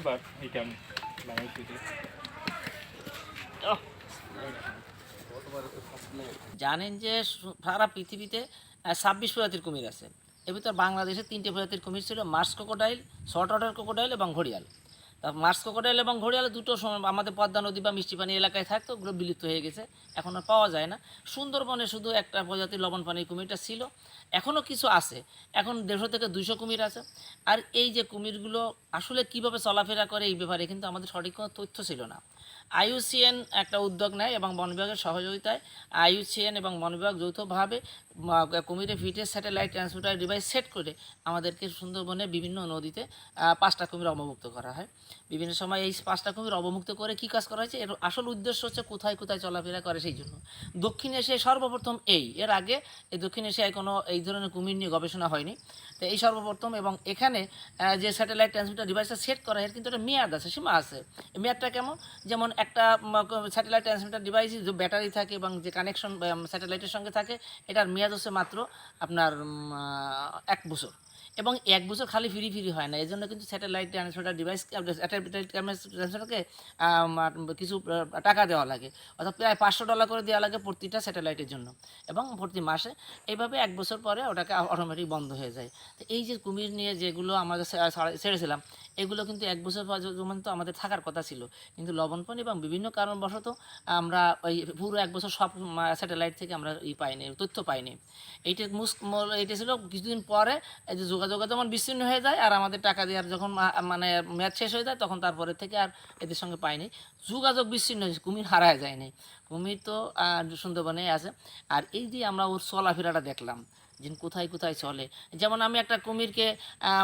but he can manage with it. জানেন যে সারা পৃথিবীতে ছাব্বিশ প্রজাতির কুমির আছে। এর ভিতর বাংলাদেশে তিনটে প্রজাতির কুমির ছিল, marsh crocodile, salt water crocodile এবং ঘড়িয়াল। তা মার্স ক্রোকোডাইল এবং ঘড়িয়াল দুটো সময় আমাদের পদ্মা নদী বা মিষ্টি পানি এলাকায় থাকতো, ওগুলো বিলুপ্ত হয়ে গেছে। এখন আর পাওয়া যায় না। সুন্দরবনে শুধু একটা প্রজাতির লবণ পানির কুমিরটা ছিল। এখনও কিছু আছে। এখন দেড়শো থেকে দুইশো কুমির আছে। আর এই যে কুমিরগুলো আসলে কীভাবে চলাফেরা করে এই ব্যাপারে কিন্তু আমাদের সঠিক কোনো তথ্য ছিল না। আইইউসিএন একটা উদ্যোগ নেয় এবং বন বিভাগের সহযোগিতায় আইইউসিএন এবং বন বিভাগ যৌথভাবে কুমিরে ফিটে স্যাটেলাইট ট্রান্সমিটার ডিভাইস সেট করে আমাদেরকে সুন্দরবনে বিভিন্ন নদীতে পাঁচটা কুমির অবমুক্ত করা হয়। বিভিন্ন সময় এই পাঁচটা কুমির অবমুক্ত করে কী কাজ করা হয়েছে? এর আসল উদ্দেশ্য হচ্ছে কোথায় কোথায় চলাফেরা করে সেই জন্য। দক্ষিণ এশিয়ায় সর্বপ্রথম এই। এর আগে এই দক্ষিণ এশিয়ায় কোনো এই ধরনের কুমির নিয়ে গবেষণা হয়নি। তো এই সর্বপ্রথম এবং এখানে যে স্যাটেলাইট ট্রান্সমিটার ডিভাইসটা সেট করা হয় কিন্তু একটা মেয়াদ আছে, সীমা আছে। মেয়াদটা কেমন? যেমন একটা স্যাটেলাইট ট্রান্সমিটার ডিভাইস যে ব্যাটারি থাকে এবং যে কানেকশন স্যাটেলাইটের সঙ্গে থাকে, এটার মেয়াদ হচ্ছে মাত্র আপনার এক বছর। এবং এক বছর খালি ফ্রি ফ্রি হয় না। এই জন্য কিন্তু স্যাটেলাইট ট্রান্সমিটার ডিভাইস ট্রান্সমিটারকে কিছু টাকা দেওয়া লাগে। অর্থাৎ প্রায় পাঁচশো ডলার করে দেওয়া লাগে প্রতিটা স্যাটেলাইটের জন্য। এবং প্রতি মাসে এইভাবে এক বছর পরে ওটাকে অটোমেটিক বন্ধ হয়ে যায়। তো এই যে কুমির নিয়ে যেগুলো আমাদের ছেড়েছিলাম, এগুলো কিন্তু এক বছর পর্যন্ত আমাদের থাকার কথা ছিল। কিন্তু লবণ পানি এবং বিভিন্ন কারণবশত আমরা ওই পুরো এক বছর সব স্যাটেলাইট থেকে আমরা ই পাইনি, তথ্য পাইনি। এইটা মুস এইটা ছিল কিছুদিন পরে এই যে যোগাযোগ যেমন বিচ্ছিন্ন হয়ে যায় আর আমাদের টাকা দেওয়ার যখন মানে ম্যাচ শেষ হয়ে যায় তখন তারপরে থেকে আর এদের সঙ্গে পাইনি। যোগাযোগ বিচ্ছিন্ন হয়েছে, কুমির হারায় যায়নি। কুমির তো সুন্দরবনে আছে। আর এই যে আমরা ওর চলাফেরাটা দেখলাম, যে কোথায় কোথায় চলে। যেমন আমি একটা কুমিরকে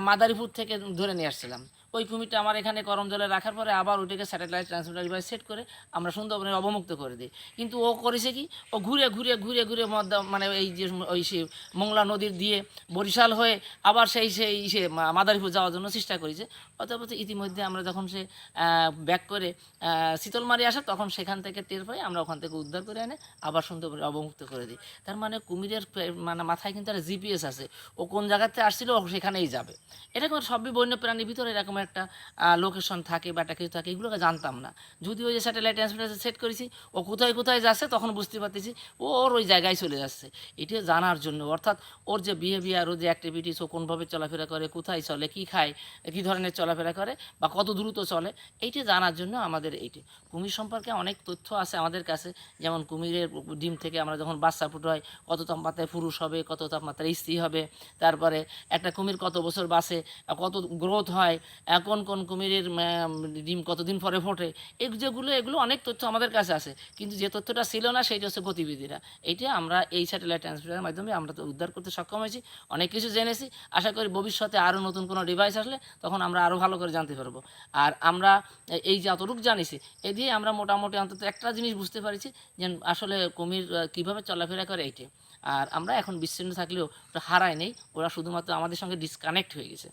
মাদারীপুর থেকে ধরে নিয়ে আসছিলাম। ওই কুমিরটা আমার এখানে গরম জলে রাখার পরে আবার ওইটাকে স্যাটেলাইট ট্রান্সমিটার ডিভাইস সেট করে আমরা সুন্দরবনে অবমুক্ত করে দিই। কিন্তু ও করেছে কি? ও ঘুরে ঘুরে ঘুরে ঘুরে মদ্দা- মানে এই যে ওই সে মোংলা নদীর দিয়ে বরিশাল হয়ে আবার সেই সেই সে মাদারীপুর যাওয়ার জন্য চেষ্টা করেছে। অতএব ইতিমধ্যে আমরা যখন সে ব্যাক করে শীতলমারি আসে তখন সেখান থেকে টের পাই, আমরা ওখান থেকে উদ্ধার করে এনে আবার সুন্দরবনে অবমুক্ত করে দিই। তার মানে কুমিরের মানে মাথায় কিন্তু একটা জিপিএস আছে। ও কোন জায়গাতে আসছিল ও সেখানেই যাবে। এরকম সবই বন্য প্রাণীর ভিতরে এরকম একটা লোকেশন থাকে বা একটা কিছু থাকে, এগুলোকে জানতাম না। যদি ওই যে স্যাটেলাইট ট্রান্সমিটার সেট করেছি, ও কোথায় কোথায় যাচ্ছে তখন বুঝতে পারতেছি ও ওর ওই জায়গায় চলে যাচ্ছে। এটা জানার জন্য, অর্থাৎ ওর যে বিহেভিয়ার ওর যে অ্যাক্টিভিটিস ও কোনভাবে চলাফেরা করে, কোথায় চলে, কী খায়, কী ধরনের চলাফেরা করে, বা কত দ্রুত চলে, এইটা জানার জন্য আমাদের এইটি। কুমির সম্পর্কে অনেক তথ্য আছে আমাদের কাছে, যেমন কুমিরের ডিম থেকে আমরা যখন বাচ্চা ফুটো হয়, কত তাপমাত্রায় পুরুষ হবে, কত তাপমাত্রায় স্ত্রী হবে, তারপরে একটা কুমির কত বছর বাসে কত গ্রোথ হয় কোন কোন কুমিরের ডিম কতদিন পরে ফোটে, এই যেগুলো, এগুলো অনেক তথ্য আমাদের কাছে আছে। কিন্তু যে তথ্যটা ছিল না সেইটা হচ্ছে গতিবিধিরা। এইটা আমরা এই স্যাটেলাইট ট্রান্সমিটারের মাধ্যমে আমরা তো উদ্ধার করতে সক্ষম হয়েছি, অনেক কিছু জেনেছি। আশা করি ভবিষ্যতে আরও নতুন কোনো ডিভাইস আসলে তখন আমরা আরও ভালো করে জানতে পারব। আর আমরা এই যে যতটুকু জানিছি, এ দিয়ে আমরা মোটামুটি অন্তত একটা জিনিস বুঝতে পারছি যে আসলে কুমির কীভাবে চলাফেরা করে এইটা। আর আমরা এখন বিচ্ছিন্ন থাকলেও হারায় নেই, ওরা শুধুমাত্র আমাদের সঙ্গে ডিসকানেক্ট হয়ে গেছে।